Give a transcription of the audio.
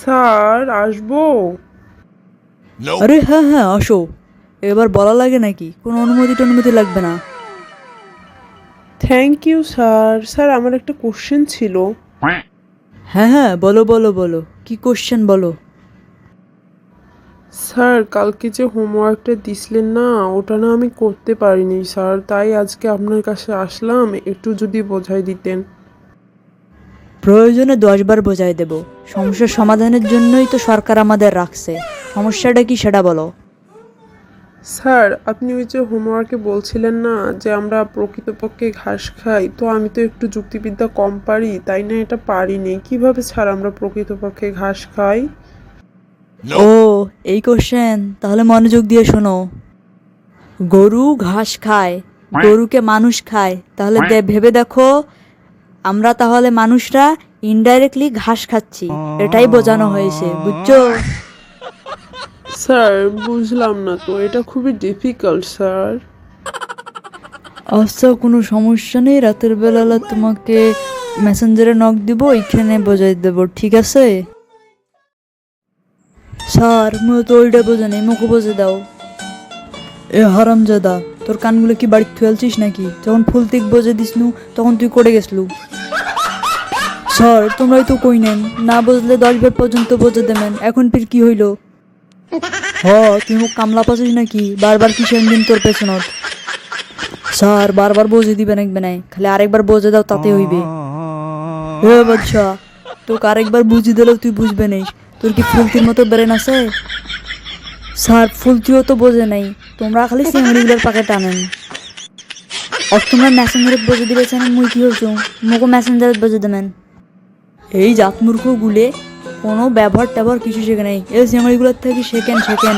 Sir আসব? আরে হ্যাঁ হ্যাঁ আসো। এবার বলা লাগে নাকি? কোনো অনুমতি টনুমতি লাগবে না। Thank you sir. স্যার আমার একটা কোশ্চেন ছিল। হ্যাঁ হ্যাঁ বলো বলো বলো। কি কোশ্চেন বলো? স্যার কালকে যে হোমওয়ার্কটা দিছিলেন না ওটা না আমি করতে পারিনি স্যার। তাই আজকে আপনার কাছে আসলাম একটু যদি বোঝাই দিতেন। প্রয়োজনে দশবার বোঝাই দেব। সমস্যার সমাধানের জন্যই তো সরকার আমাদের রাখছে। সমস্যাটা কি সেটা বলো। স্যার আপনি ওই যে হোমওয়ার্কে বলছিলেন না যে আমরা প্রকৃতপক্ষে ঘাস খাই তো আমি তো একটু যুক্তিবিদ্যা কম পারি তাই না এটা পারিনি। কীভাবে স্যার আমরা প্রকৃতপক্ষে ঘাস খাই? ও এই কোশ্চেন তাহলে মনোযোগ দিয়ে শোনো। গরু ঘাস খায় গরুকে মানুষ খায় তাহলে ভেবে দেখো আমরা তাহলে মানুষরা ইনডাইরেক্টলি ঘাস খাচ্ছি। এটাই বোঝানো হয়েছে বুঝছ? স্যার বুঝলাম না তো এটা খুবই ডিফিকাল্ট স্যার। আচ্ছা কোনো সমস্যা নেই রাতের বেলা তোমাকে মেসেঞ্জারে নক দিব ওইখানে বোঝাই দেব ঠিক আছে? স্যার মুই তো ওইটা বোঝা নেই মুখে বোঝে দাও। এ হারামজাদা। তোর কানগুলো কি বাড়ি ফেলছিস নাকি? যখন ফুল তিক বোঝে দিস নু তখন তুই করে গেছলু স্যার, তোমরাই তো কই নেন। না বুঝলে দশ বার পর্যন্ত বোঝে দেবেন। এখন ফির কি হইল? হ, তুই মুখ কামলা পাচ্ছিস নাকি? বারবার কি দিন তোর পেছনত? স্যার, বারবার বোঝে দিবে নাকবে নাই খালি আরেকবার বোঝে দাও, তাতে হইবে। হে বাচ্চা তোকে আরেকবার বুঝিয়ে দিলেও তুই বুঝবে নেই। তোর কি ফুলতির মতো ব্রেন আছে? স্যার ফুলতিও তো বোঝে নাই। তোমরা খালি চিংড়িগুলোর পাকে টানেন আর তোমরা মেসেঞ্জারে বোঝে দিবে চান মুই কি হচ্ছ মোকে মেসেঞ্জারে বোঝে দেবেন। এই জাত মূর্খ গুলে কোনো ব্যবহার ট্যাবহার কিছু শেখে নাই। এই চিংড়িগুলোর থেকে শেখেন শেখেন?